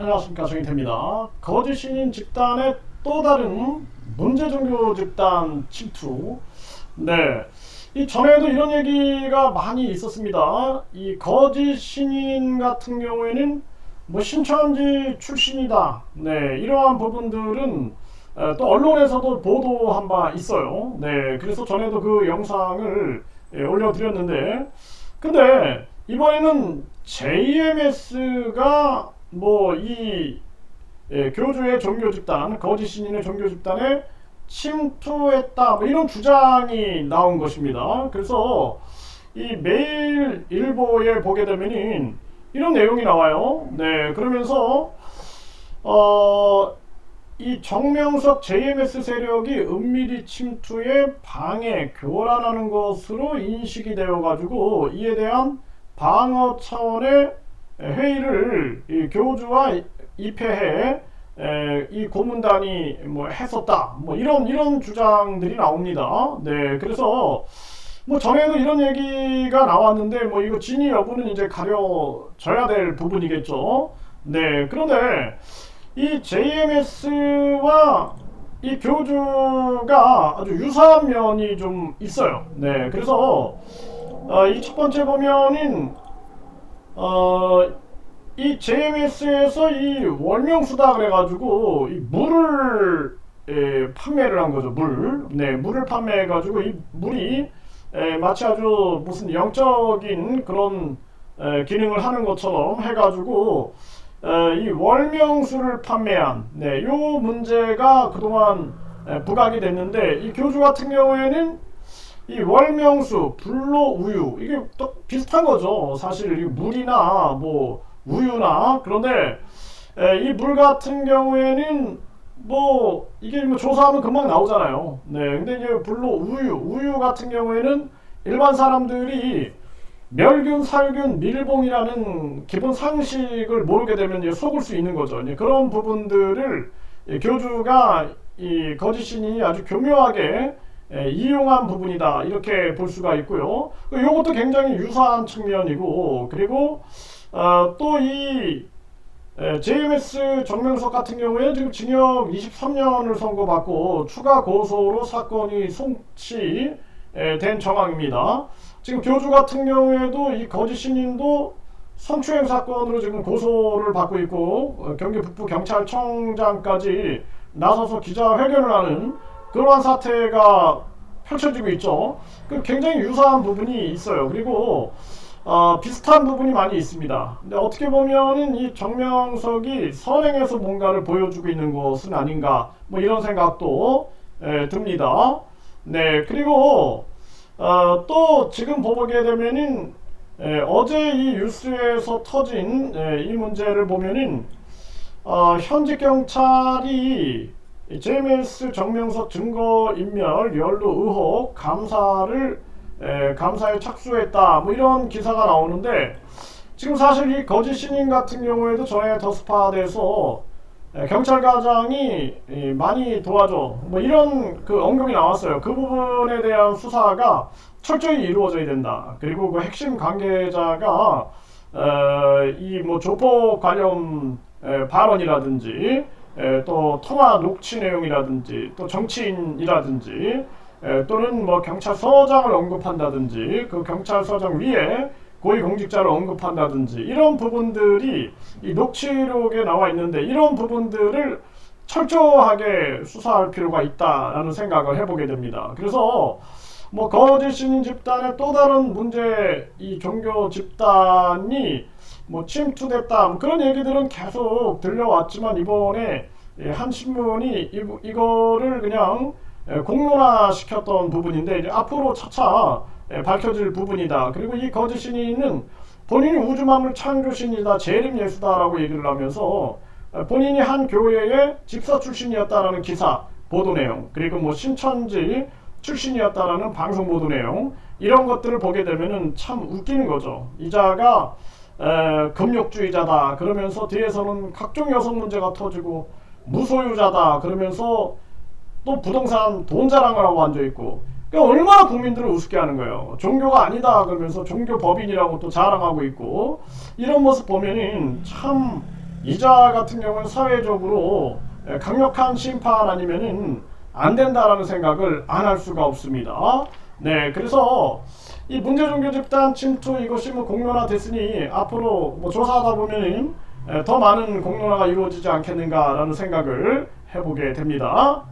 안녕하십니까 정인태입니다. 거짓 신인 집단의 또 다른 문제 종교 집단 침투. 네, 이 전에도 이런 얘기가 많이 있었습니다. 이 거짓 신인 같은 경우에는 뭐 신천지 출신이다. 네, 이러한 부분들은 에, 또 언론에서도 보도한 바 있어요. 네, 그래서 전에도 그 영상을 예, 올려드렸는데, 근데 이번에는 JMS가 뭐이 교주의 종교 집단, 거짓 신인의 종교 집단에 침투했다, 뭐 이런 주장이 나온 것입니다. 그래서 이 매일 일보에 보게 되면은 이런 내용이 나와요. 네, 그러면서 어, 이 정명석 JMS 세력이 은밀히 침투에 방해, 교란하는 것으로 인식이 되어 가지고 이에 대한 방어 차원의 회의를 이 교주와 입회해 에, 이 고문단이 뭐 했었다. 뭐 이런 이런 주장들이 나옵니다. 네, 그래서 뭐 전에도 이런 얘기가 나왔는데 뭐 이거 진위 여부는 이제 가려져야 될 부분이겠죠. 네, 그런데 이 JMS와 이 교주가 아주 유사한 면이 좀 있어요. 네, 그래서 어, 이첫 번째 보면은 어, 이 JMS에서 이 월명수다 그래가지고 이 물을 에, 판매를 한 거죠. 물. 네, 물을 판매해가지고 이 물이 에, 마치 아주 무슨 영적인 그런 에, 기능을 하는 것처럼 해가지고 에, 이 월명수를 판매한 네, 요 문제가 그동안 에, 부각이 됐는데 이 교주 같은 경우에는 이 월명수, 불로 우유 이게 또 비슷한 거죠. 사실 이 물이나 뭐 우유나 그런데 이 물 같은 경우에는 뭐 이게 뭐 조사하면 금방 나오잖아요. 네, 근데 이제 불로 우유, 우유 같은 경우에는 일반 사람들이 멸균, 살균, 밀봉이라는 기본 상식을 모르게 되면 이제 속을 수 있는 거죠. 이제 그런 부분들을 교주가 이 거짓 신이 아주 교묘하게 예, 이용한 부분이다 이렇게 볼 수가 있고요. 이것도 굉장히 유사한 측면이고 그리고 어, 또이 JMS 정명석 같은 경우에 지금 징역 23년을 선고받고 추가 고소로 사건이 송치된 정황입니다. 지금 교주 같은 경우에도 이 거짓 신인도 성추행 사건으로 지금 고소를 받고 있고 어, 경기 북부 경찰청장까지 나서서 기자회견을 하는 그러한 사태가 펼쳐지고 있죠. 그 굉장히 유사한 부분이 있어요. 그리고 어, 비슷한 부분이 많이 있습니다. 근데 어떻게 보면은 이 정명석이 선행에서 뭔가를 보여주고 있는 것은 아닌가 뭐 이런 생각도 에, 듭니다. 네 그리고 어, 또 지금 보게 되면은 에, 어제 이 뉴스에서 터진 에, 이 문제를 보면은 어, 현직 경찰이 JMS 정명석 증거인멸 연루 의혹 감사를 에, 감사에 착수했다 뭐 이런 기사가 나오는데 지금 사실 이 거짓 신인 같은 경우에도 전에 더스파대에서 경찰과장이 많이 도와줘 뭐 이런 그 언급이 나왔어요. 그 부분에 대한 수사가 철저히 이루어져야 된다. 그리고 그 핵심 관계자가 이 뭐 조폭 관련 발언이라든지 또 통화 녹취 내용이라든지 또 정치인이라든지 또는 뭐 경찰서장을 언급한다든지 그 경찰서장 위에 고위공직자를 언급한다든지 이런 부분들이 이 녹취록에 나와 있는데 이런 부분들을 철저하게 수사할 필요가 있다라는 생각을 해보게 됩니다. 그래서 뭐 거짓 신인 집단의 또 다른 문제 이 종교 집단이 뭐 침투됐다 뭐 그런 얘기들은 계속 들려왔지만 이번에 예, 한 신문이 이, 이거를 그냥 예, 공론화 시켰던 부분인데 이제 앞으로 차차 예, 밝혀질 부분이다. 그리고 이 거짓 신인은 본인이 우주만물 창조신이다, 재림 예수다라고 얘기를 하면서 본인이 한 교회의 집사 출신이었다라는 기사 보도 내용, 그리고 뭐 신천지 출신이었다라는 방송 보도 내용 이런 것들을 보게 되면은 참 웃기는 거죠. 이자가 에, 금욕주의자다 그러면서 뒤에서는 각종 여성 문제가 터지고 무소유자다 그러면서 또 부동산 돈 자랑을 하고 앉아 있고 그러니까 얼마나 국민들을 우습게 하는 거예요. 종교가 아니다 그러면서 종교 법인이라고 또 자랑하고 있고 이런 모습 보면은 참 이자 같은 경우는 사회적으로 에, 강력한 심판 아니면은 안 된다라는 생각을 안 할 수가 없습니다. 네, 그래서 이 문제 종교 집단 침투 이것이 뭐 공론화 됐으니 앞으로 뭐 조사하다 보면은 에, 더 많은 공론화가 이루어지지 않겠는가라는 생각을 해보게 됩니다.